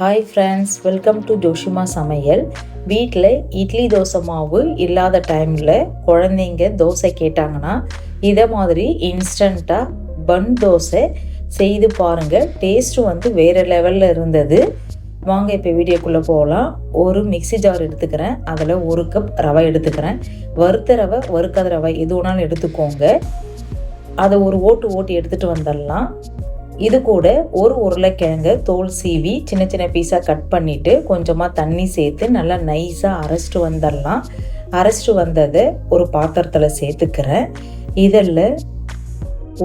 Hi friends welcome to Joshima சமையல் வீட்டில் இட்லி தோசை மாவு இல்லாத டைமில் குழந்தைங்க தோசை கேட்டாங்கன்னா இதை மாதிரி இன்ஸ்டண்ட்டாக பன் தோசை செய்து பாருங்கள் டேஸ்ட்டு வந்து வேறு லெவலில் இருந்தது. வாங்க இப்போ வீடியோக்குள்ளே போகலாம் ஒரு மிக்ஸி ஜார் எடுத்துக்கிறேன். அதில் ஒரு கப் ரவை எடுத்துக்கிறேன். வறுத்த ரவை வறுக்காத ரவை எது வேணாலும் எடுத்துக்கோங்க. அதை ஒரு ஓட்டு ஓட்டு எடுத்துகிட்டு வந்துடலாம். இது கூட ஒரு உருளைக்கிழங்கு தோல் சீவி சின்ன சின்ன பீஸாக கட் பண்ணிவிட்டு கொஞ்சமாக தண்ணி சேர்த்து நல்லா நைஸாக அரைச்சிட்டு வந்துடலாம். அரைச்சிட்டு வந்ததை ஒரு பாத்திரத்தில் சேர்த்துக்கிறேன். இதில்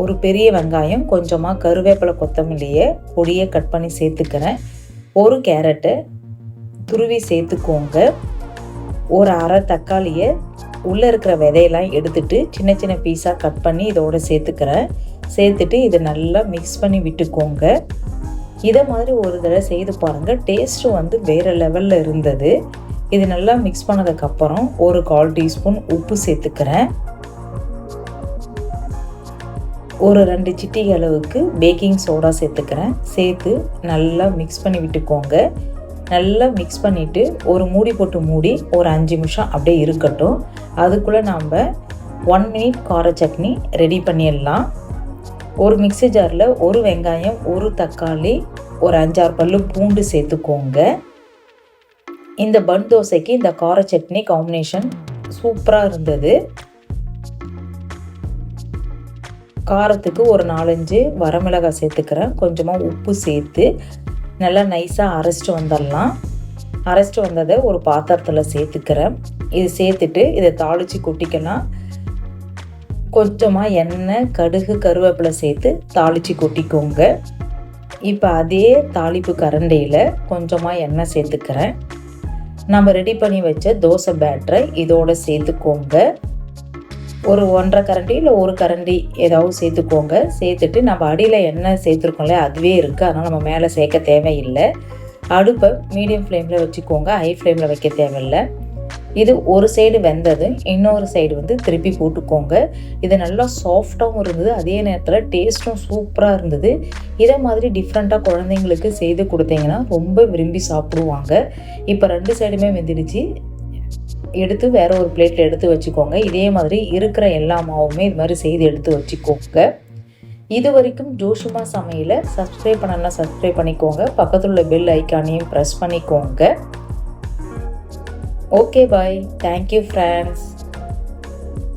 ஒரு பெரிய வெங்காயம் கொஞ்சமாக கருவேப்பிலை கொத்தமல்லியை பொடியை கட் பண்ணி சேர்த்துக்கிறேன். ஒரு கேரட்டை துருவி சேர்த்துக்கோங்க. ஒரு அரை தக்காளியை உள்ளே இருக்கிற விதையெல்லாம் எடுத்துட்டு சின்ன சின்ன பீஸாக கட் பண்ணி இதோட சேர்த்துக்கிறேன். சேர்த்துட்டு இதை நல்லா மிக்ஸ் பண்ணி விட்டுக்கோங்க. இதை மாதிரி ஒரு தடவை செய்து பாருங்கள் டேஸ்ட்டு வந்து வேறு லெவலில் இருந்தது. இது நல்லா மிக்ஸ் பண்ணதுக்கப்புறம் ஒரு கால் டீஸ்பூன் உப்பு சேர்த்துக்கிறேன். ஒரு ரெண்டு சிட்டி அளவுக்கு பேக்கிங் சோடா சேர்த்துக்கிறேன். சேர்த்து நல்லா மிக்ஸ் பண்ணி விட்டுக்கோங்க. நல்லா மிக்ஸ் பண்ணிவிட்டு ஒரு மூடி போட்டு மூடி ஒரு அஞ்சு நிமிஷம் அப்படியே இருக்கட்டும். அதுக்குள்ளே நாம் ஒன் மினிட் கார சட்னி ரெடி பண்ணிடலாம். ஒரு மிக்ஸி ஜாரில் ஒரு வெங்காயம் ஒரு தக்காளி ஒரு அஞ்சாறு பல்லு பூண்டு சேர்த்துக்கோங்க. இந்த பன் தோசைக்கு இந்த கார சட்னி காம்பினேஷன் சூப்பராக இருந்தது. காரத்துக்கு ஒரு நாலஞ்சு வரமிளகாய் சேர்த்துக்கிறேன். கொஞ்சமாக உப்பு சேர்த்து நல்லா நைஸாக அரைச்சிட்டு வந்துடலாம். அரைச்சிட்டு வந்ததை ஒரு பாத்திரத்தில் சேர்த்துக்கிறேன். இது சேர்த்துட்டு இதை தாளித்து கொட்டிக்கலாம். கொஞ்சமாக எண்ணெய் கடுகு கருவேப்பிலை சேர்த்து தாளித்து கொட்டிக்கோங்க. இப்போ அதே தாளிப்பு கரண்டியில் கொஞ்சமாக எண்ணெய் சேர்த்துக்கிறேன். நம்ம ரெடி பண்ணி வச்ச தோசை பேட்டரை இதோடு சேர்த்துக்கோங்க. ஒரு ஒன்றரை கரண்டி இல்லை ஒரு கரண்டி ஏதாவது சேர்த்துக்கோங்க. சேர்த்துட்டு நம்ம அடியில் எண்ணெய் சேர்த்துருக்கோம்ல அதுவே இருக்குது அதனால் நம்ம மேலே சேர்க்க தேவையில்லை. அடுப்பை மீடியம் ஃப்ளேமில் வச்சுக்கோங்க. ஹை ஃப்ளேமில் வைக்க தேவையில்லை. இது ஒரு சைடு வெந்தது இன்னொரு சைடு வந்து திருப்பி போட்டுக்கோங்க. இது நல்லா சாஃப்டாகவும் இருந்தது. அதே நேரத்தில் டேஸ்ட்டும் சூப்பராக இருந்தது. இதை மாதிரி டிஃப்ரெண்ட்டாக குழந்தைங்களுக்கு செய்து கொடுத்தீங்கன்னா ரொம்ப விரும்பி சாப்பிடுவாங்க. இப்போ ரெண்டு சைடுமே வெந்துடுச்சு. எடுத்து வேற ஒரு பிளேட்டில் எடுத்து வச்சுக்கோங்க. இதே மாதிரி இருக்கிற எல்லா மாவுமே இது மாதிரி செய்து எடுத்து வச்சுக்கோங்க. இது வரைக்கும் ஜோஷுமா சமையலை சப்ஸ்கிரைப் பண்ணலாம் சப்ஸ்கிரைப் பண்ணிக்கோங்க. பக்கத்தில் உள்ள பெல் ஐக்கானையும் ப்ரெஸ் பண்ணிக்கோங்க. Okay bye thank you friends